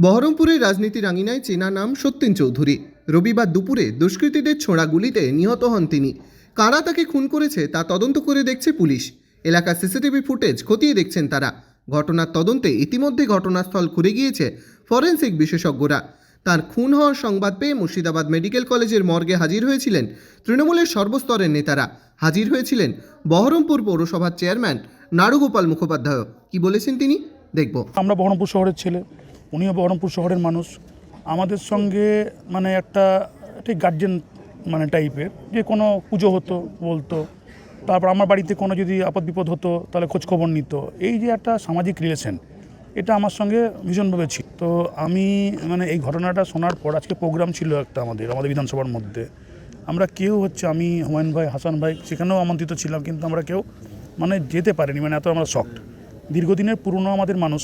বহরমপুরের রাজনীতির আঙিনায় চেনা নাম সত্যেন চৌধুরী। রবিবার দুপুরে দুষ্কৃতীদের ছোড়া গুলিতে নিহত হন তিনি। কারা তাকে খুন করেছে তা তদন্ত করে দেখছে পুলিশ। এলাকার সিসিটিভি ফুটেজ খতিয়ে দেখছেন তারা। ঘটনার তদন্তে ইতিমধ্যে ঘটনাস্থল ঘুরে গিয়েছে ফরেন্সিক বিশেষজ্ঞরা। তার খুন হওয়ার সংবাদ পেয়ে মুর্শিদাবাদ মেডিকেল কলেজের মর্গে হাজির হয়েছিলেন তৃণমূলের সর্বস্তরের নেতারা। হাজির হয়েছিলেন বহরমপুর পৌরসভার চেয়ারম্যান নাড়ুগোপাল মুখোপাধ্যায় কি বলেছেন তিনি? দেখব। আমরা বহরমপুর শহরের ছেলে। উনিও বহরমপুর শহরের মানুষ। আমাদের সঙ্গে মানে একটা ঠিক গার্জেন মানে টাইপের যে কোনো পুজো হতো, বলতো। তারপর আমার বাড়িতে কোনো যদি আপদ বিপদ হতো, তাহলে খোঁজখবর নিত। এই যে একটা সামাজিক রিলেশন এটা আমার সঙ্গে ভীষণভাবে ছিল। তো আমি মানে এই ঘটনাটা শোনার পর, আজকে প্রোগ্রাম ছিল একটা আমাদের আমাদের বিধানসভার মধ্যে। আমরা কেউ হচ্ছে, আমি, হুমায়ুন ভাই, হাসান ভাই, সেখানেও আমন্ত্রিত ছিলাম, কিন্তু আমরা কেউ মানে যেতে পারিনি মানে এত আমরা শক্ট দীর্ঘদিনের পুরনো আমাদের মানুষ।